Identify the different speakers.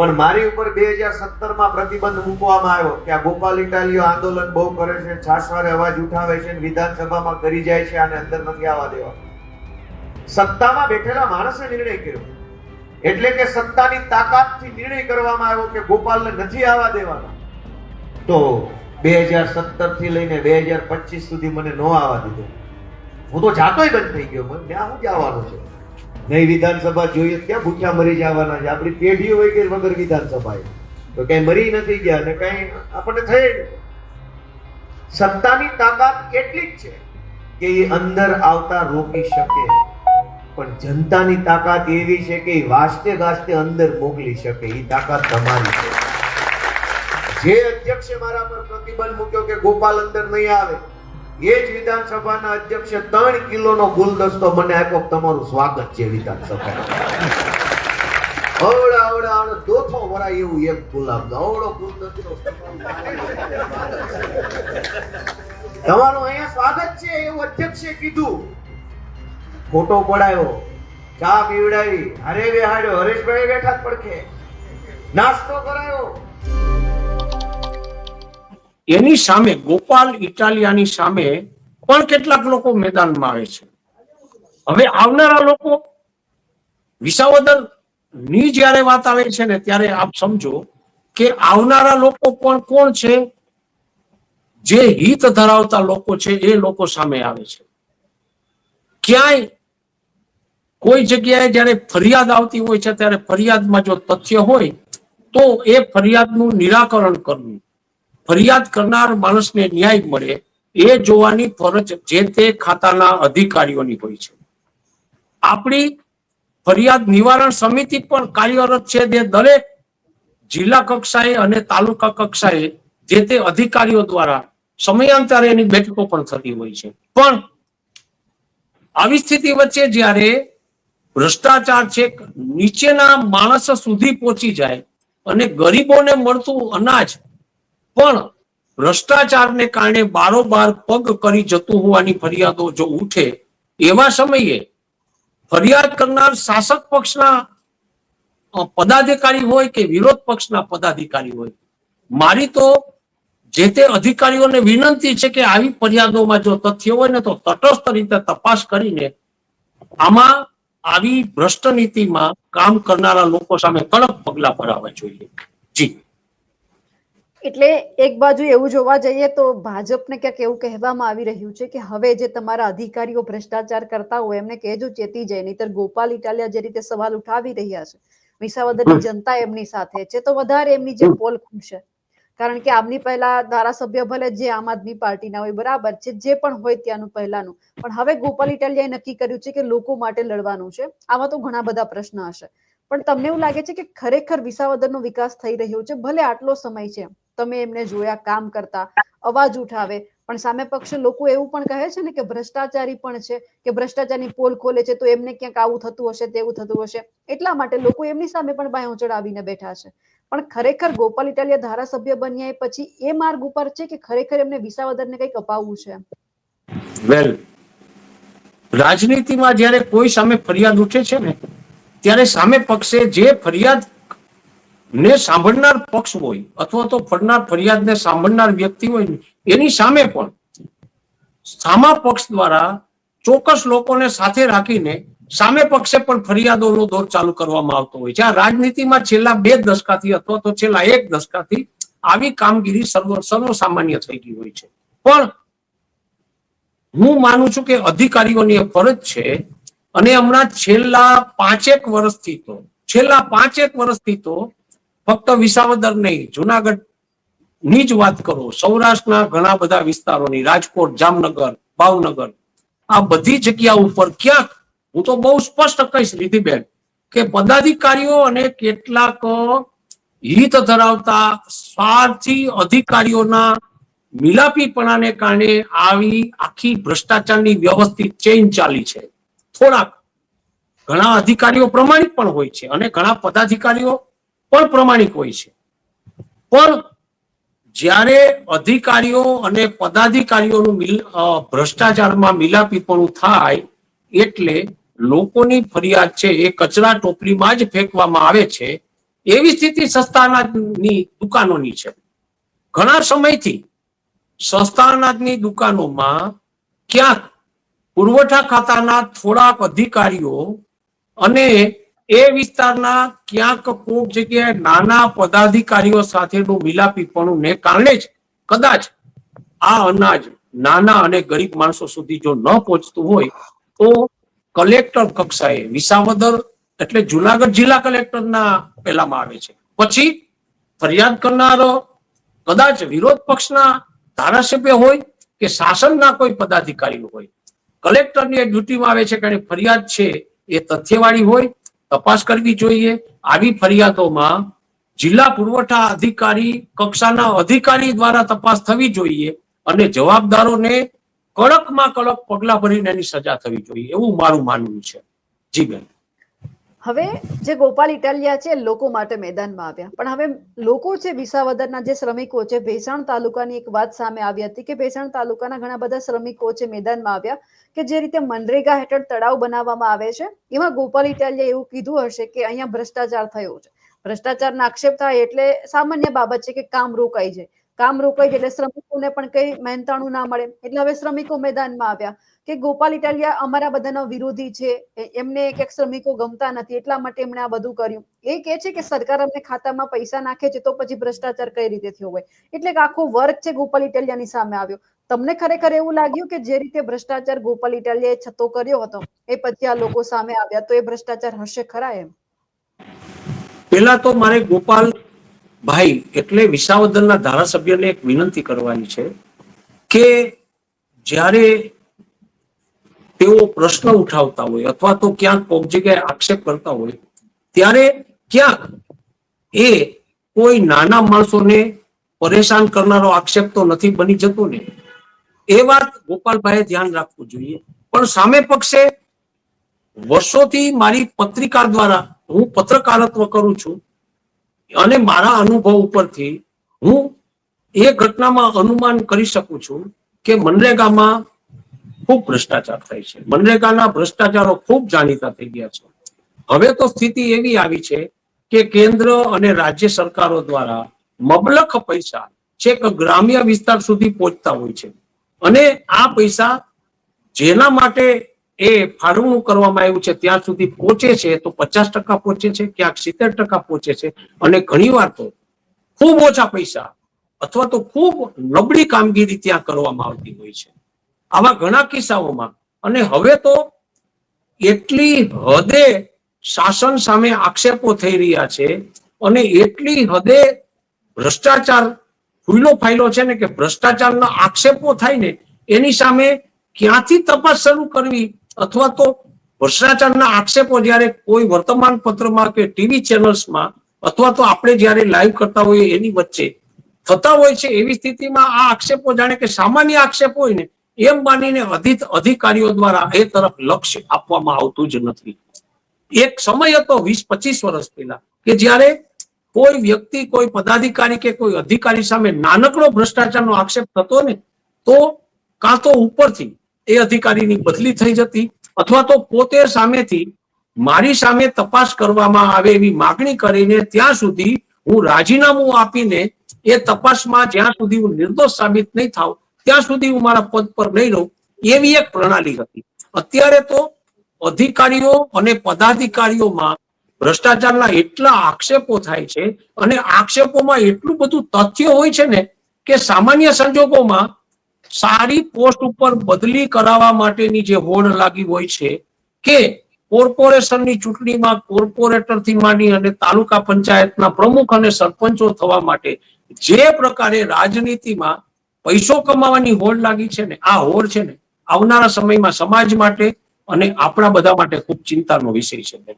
Speaker 1: પણ મારી ઉપર બે હજાર સત્તરમાં પ્રતિબંધ મૂકવામાં આવ્યો કે આ ગોપાલ ઇટાલીઓ આંદોલન બહુ કરે છે, છાસવારે અવાજ ઉઠાવે છે વિધાનસભામાં કરી જાય છે, આને અંદર નથી આવવા દેવા. સત્તામાં બેઠેલા માણસે નિર્ણય કર્યો. એટલે કે સત્તાની તાકાતથી નિર્ણય કરવામાં આવ્યો કે ગોપાલને નથી આવવા દેવાના. તો બે હજાર સત્તરથી લઈને બે હજાર પચીસ સુધી મને ન આવવા દીધો. હું તો જાતોય બંધ થઈ ગયો. મને ત્યાં શું જવાનું છે? નહીં, વિધાનસભા જોઈએ ક્યાં ભૂખ્યા મરી જવાના છે? આપણી પેઢીઓ હોય કે વગર વિધાનસભાએ? તો કઈ મરી નથી ગયા ને કઈ આપણને થઈ સત્તાની તાકાત એટલી જ છે કે એ અંદર આવતા રોકી શકે. પણ જનતાની તાકાત એવી છે કે એ વાસ્તે ગાસ્તે અંદર મોકલી શકે. એ તાકાત તમારી છે. જે અધ્યક્ષે મારા પર પ્રતિબંધ મૂક્યો કે ગોપાલ અંદર નહીં આવે એ જ વિધાનસભાના અધ્યક્ષે ત્રણ કિલોનો ગુલદસ્તો મને આપ્યો, તમારું સ્વાગત છે વિધાનસભા અવડા અવડા અવડે દોથો વરા એવું એક ગુલાબ અવડો ગુલદસ્તો. તમારું અહીંયા સ્વાગત છે એવું અધ્યક્ષે કીધું. ફોટો પડાયો, ચા પીવડાવી, હરે બેહાડ્યો હરેશભાઈ બેઠા પડખે. નાસ્તો કરાયો.
Speaker 2: એની સામે ગોપાલ ઇટાલિયાની સામે પણ કેટલાક લોકો મેદાનમાં આવે છે. હવે આવનારા લોકો વિસાવદરની જ્યારે વાત આવે છે ને ત્યારે આપ સમજો કે આવનારા લોકો પણ કોણ છે? જે હિત ધરાવતા લોકો છે એ લોકો સામે આવે છે. ક્યાંય કોઈ જગ્યાએ જ્યારે ફરિયાદ આવતી હોય છે, ત્યારે ફરિયાદમાં જો તથ્ય હોય, તો એ ફરિયાદનું નિરાકરણ કરવું. ફરિયાદ કરનાર માણસને ન્યાય મળે એ જોવાની ફરજ જે તે ખાતાના અધિકારીઓની હોય છે. આપણી ફરિયાદ નિવારણ સમિતિ પણ કાર્યરત છે જે દરેક જિલ્લા કક્ષાએ અને તાલુકા કક્ષાએ જે તે અધિકારીઓ દ્વારા સમયાંતરે એની બેઠકો પણ થતી હોય છે. પણ આવી સ્થિતિ વચ્ચે જ્યારે ભ્રષ્ટાચાર છે, નીચેના માણસ સુધી પહોંચી જાય અને ગરીબોને મળતું અનાજ પણ ભ્રષ્ટાચારને કારણે બારોબાર પગ કરી જતું હોવાની ફરિયાદો જો ઉઠે, એવા સમયે ફરિયાદ કરનાર શાસક પક્ષના પદાધિકારી હોય કે વિરોધ પક્ષના પદાધિકારી હોય. મારી તો જે તે અધિકારીઓને વિનંતી છે કે આવી ફરિયાદોમાં જો તથ્ય હોય ને તો તટસ્થ રીતે તપાસ કરીને આમાં આવી ભ્રષ્ટ નીતિમાં કામ કરનારા લોકો સામે કડક પગલા ભરાવા જોઈએ. જી.
Speaker 3: એટલે એક બાજુ એવું જોવા જઈએ તો ભાજપને ક્યાંક એવું કહેવામાં આવી રહ્યું છે કે હવે જે તમારા અધિકારીઓ ભ્રષ્ટાચાર કરતા હોય એમને કહેજો ચેતી જાય નહીતર ગોપાલ ઇટાલિયા જે રીતે સવાલ ઉઠાવી રહ્યા છે વિસાવદરની જનતા એમની સાથે છે તો વધારે એમની જે પોલ ખુલશે કારણ કે આમની પહેલા ધારાસભ્ય ભલે જે આમ આદમી પાર્ટીના હોય બરાબર છે જે પણ હોય ત્યાંનું પહેલાનું. પણ હવે ગોપાલ ઇટાલિયાએ નક્કી કર્યું છે કે લોકો માટે લડવાનું છે આમાં તો ઘણા બધા પ્રશ્ન હશે. પણ તમને એવું લાગે છે કે ખરેખર વિસાવદરનો વિકાસ થઈ રહ્યો છે ભલે આટલો સમય છે તમે એમને જોયા, કામ કરતા, અવાજ ઉઠાવે. પણ સામે પક્ષ લોકો એવું પણ કહે છે ને કે ભ્રષ્ટાચારી પણ છે, કે ભ્રષ્ટાચારની પોલ ખોલે છે, તો એમને ક્યાંક આવું થતું હશે, તેવું થતું હશે. એટલા માટે લોકો એમની સામે પણ બાયો ચડાવીને બેઠા છે. પણ ખરેખર ગોપાલ ઇટાલિયા ધારાસભ્ય બન્યા પછી એ માર્ગ ઉપર છે કે ખરેખર એમને વિસાવદરને કંઈક અપાવવું છે?
Speaker 2: વેલ રાજનીતિમાં જ્યારે કોઈ સામે ફરિયાદ ઉઠે છે ને, ત્યારે સામે પક્ષે જે ફરિયાદ ને સાંભળનાર પક્ષ હોય અથવા તો ફરનાર ફરિયાદને સાંભળનાર વ્યક્તિ હોય એની સામે પણ સામા પક્ષ દ્વારા ચોક્કસ લોકોને સાથે રાખીને સામે પક્ષે પણ ફરિયાદોનો દોર ચાલુ કરવામાં આવતો હોય છે. આ રાજનીતિમાં છેલ્લા બે દશકાથી અથવા તો છેલ્લા એક દશકાથી આવી કામગીરી સર્વ સર્વસામાન્ય થઈ ગઈ હોય છે. પણ હું માનું છું કે અધિકારીઓની ફરજ છે અને હમણાં છેલ્લા પાંચેક વર્ષથી તો, છેલ્લા પાંચેક વર્ષથી તો ફક્ત વિસાવદર નહીં, જુનાગઢની જ વાત કરો. સૌરાષ્ટ્રના ઘણા બધા વિસ્તારોની, રાજકોટ, જામનગર, ભાવનગર, આ બધી જગ્યા ઉપર ક્યાંક, હું તો બહુ સ્પષ્ટ કહીશ રીધિબેન, કે પદાધિકારીઓ અને કેટલાક હિત ધરાવતા સ્વાર્થી અધિકારીઓના મિલાપીપણાને કારણે આવી આખી ભ્રષ્ટાચારની વ્યવસ્થિત ચેઇન ચાલી છે. થોડાક ઘણા અધિકારીઓ પ્રમાણિત પણ હોય છે અને ઘણા પદાધિકારીઓ પણ પ્રમાણિક હોય છે. પણ જ્યારે અધિકારીઓ અને પદાધિકારીઓનું ભ્રષ્ટાચારમાં મિલાપીપણું થાય, એટલે લોકોની ફરિયાદ છે એ કચરા ટોપલીમાં જ ફેંકવામાં આવે છે, એવી સ્થિતિ સસ્તાનાજની દુકાનોની છે. ઘણા સમયથી સસ્તાનાજની દુકાનોમાં ક્યાંક પુરવઠા ખાતાના થોડાક અધિકારીઓ અને એ વિસ્તારના ક્યાંક કોક જગ્યાએ નાના પદાધિકારીઓ સાથેનું મિલાપીપણું ને કારણે જ કદાચ આ અનાજ નાના અને ગરીબ માણસો સુધી જો ન પહોંચતું હોય, તો કલેક્ટર કક્ષાએ વિસાવદર એટલે જુનાગઢ જિલ્લા કલેક્ટરના પહેલામાં આવે છે. પછી ફરિયાદ કરનારો કદાચ વિરોધ પક્ષના ધારાસભ્ય હોય કે શાસનના કોઈ પદાધિકારી હોય. કલેક્ટરની ડ્યુટીમાં આવે છે કે ફરિયાદ છે એ તથ્યવાળી હોય તપાસ કરવી જોઈએ. આવી ફરિયાદોમાં જિલ્લા પુરવઠા અધિકારી, કક્ષાના અધિકારી દ્વારા તપાસ થવી જોઈએ અને જવાબદારોને કડકમાં કડક પગલા ભરીને એની સજા થવી જોઈએ. એવું મારું માનવું છે. જી બેન.
Speaker 3: હવે જે ગોપાલ ઇટાલિયા છે, લોકો માટે મેદાનમાં આવ્યા. પણ હવે લોકો છે, વિસાવદરના જે શ્રમિકો છે, ભેસાણ તાલુકાની એક વાત સામે આવી હતી કે ભેસાણ તાલુકાના ઘણા બધા શ્રમિકો છે, મેદાનમાં આવ્યા કે જે રીતે મનરેગા હેઠળ તળાવ બનાવવામાં આવે છે. એમાં ગોપાલ ઇટાલિયા એવું કીધું હશે કે અહીંયા ભ્રષ્ટાચાર થયો છે. ભ્રષ્ટાચારના આક્ષેપ થાય એટલે સામાન્ય બાબત છે કે કામ રોકાઈ જાય. કામ રોકાઈ એટલે શ્રમિકોને પણ કઈ મહેનતાણું ના મળે. એટલે હવે શ્રમિકો મેદાનમાં આવ્યા કે ગોપાલ ઇટાલિયા અમારા બધાના વિરોધી છે એમને એક એક શ્રમિકો ગમતા નથી, એટલા માટે એમણે આ બધું કર્યું. એ કે છે કે સરકાર અમને ખાતામાં પૈસા નાખે છે તો પછી ભ્રષ્ટાચાર કઈ રીતે થયો હોય? એટલે કે આખો વર્ગ છે ગોપાલ ઇટાલિયાની સામે આવ્યો. તમને ખરેખર એવું લાગ્યું કે જે રીતે ભ્રષ્ટાચાર ગોપાલ ઇટાલિયાએ છતો કર્યો હતો, એ પછી આ લોકો સામે આવ્યા તો એ ભ્રષ્ટાચાર હશે ખરા એમ?
Speaker 2: પેલા તો મારે ગોપાલ ભાઈ, એટલે વિસાવદરના ધારાસભ્યને એક વિનંતી કરવાની છે કે જ્યારે તેઓ પ્રશ્ન ઉઠાવતા હોય અથવા તો ક્યાંક કોક જગ્યાએ આક્ષેપ કરતા હોય, ત્યારે ક્યાંક એ કોઈ નાના માણસોને પરેશાન કરનારો આક્ષેપ તો નથી, બની જતો ને. એ વાત ગોપાલભાઈએ ધ્યાન રાખવું જોઈએ. પણ સામે પક્ષે વર્ષોથી મારી પત્રિકા દ્વારા હું પત્રકારત્વ કરું છું. અને મારા અનુભવ ઉપરથી હું એ ઘટનામાં અનુમાન કરી શકું છું કે મનરેગામાં ખૂબ ભ્રષ્ટાચાર થાય છે. મનરેગાના ભ્રષ્ટાચારો ખૂબ જાણીતા થઈ ગયા છે. હવે તો સ્થિતિ એવી આવી છે કે કેન્દ્ર અને રાજ્ય સરકારો દ્વારા મબલખ પૈસા છેક ગ્રામ્ય વિસ્તાર સુધી પહોંચતા હોય છે. અને આ પૈસા જેના માટે એ ફાળવણું કરવામાં આવ્યું છે, ત્યાં સુધી પહોંચે છે તો પચાસ ટકા પહોંચે છે, ક્યાંક સિત્તેર ટકા પહોંચે છે. અને ઘણી વાર તો ખૂબ ઓછા પૈસા અથવા તો ખૂબ નબળી કામગીરી ત્યાં કરવામાં આવતી હોય છે. આવા ઘણા કિસ્સાઓમાં અને હવે તો એટલી હદે શાસન સામે આક્ષેપો થઈ રહ્યા છે અને એટલી હદે ભ્રષ્ટાચાર ફૂલો ફાયલો છે ને કે ભ્રષ્ટાચારના આક્ષેપો થાય ને એની સામે ક્યાંથી તપાસ શરૂ કરવી અથવા તો ભ્રષ્ટાચારના આક્ષેપો જ્યારે કોઈ વર્તમાન પત્રમાં કે ટીવી ચેનલ્સમાં અથવા તો આપણે જયારે લાઈવ કરતા હોઈએ એની વચ્ચે થતા હોય છે એવી સ્થિતિમાં આ આક્ષેપો જાણે કે સામાન્ય આક્ષેપ હોય ને, એમ માનીને અધિક અધિકારીઓ દ્વારા એ તરફ લક્ષ્ય આપવામાં આવતું જ નથી. એક સમય હતો વીસ પચીસ વર્ષ પહેલા કે જ્યારે કોઈ વ્યક્તિ, કોઈ પદાધિકારી કે કોઈ અધિકારી સામે નાનકડો ભ્રષ્ટાચારનો આક્ષેપ થતો ને, તો કાં તો ઉપરથી એ અધિકારીની બદલી થઈ જતી અથવા તો પોતે સામેથી મારી સામે તપાસ કરવામાં આવે એવી માગણી કરીને ત્યાં સુધી હું રાજીનામું આપીને એ તપાસમાં જ્યાં સુધી હું નિર્દોષ સાબિત નહીં થાવ ત્યાં સુધી હું મારા પદ પર નહીં રહું, એવી એક પ્રણાલી હતી. અત્યારે તો અધિકારીઓ અને પદાધિકારીઓમાં ભ્રષ્ટાચારના એટલા આક્ષેપો થાય છે અને આક્ષેપોમાં એટલું બધું તથ્ય હોય છે ને કે સામાન્ય સંજોગોમાં સારી પોસ્ટ ઉપર બદલી કરાવવા માટેની જે હોડ લાગી હોય છે કે કોર્પોરેશનની ચૂંટણીમાં કોર્પોરેટરથી માંડી અને તાલુકા પંચાયતના પ્રમુખ અને સરપંચો થવા માટે જે પ્રકારે રાજનીતિમાં પૈસો કમાવાની હોડ લાગી છે ને, આ હોડ છે ને, આવનારા સમયમાં સમાજ માટે અને આપણા બધા માટે ખૂબ ચિંતાનો વિષય છે.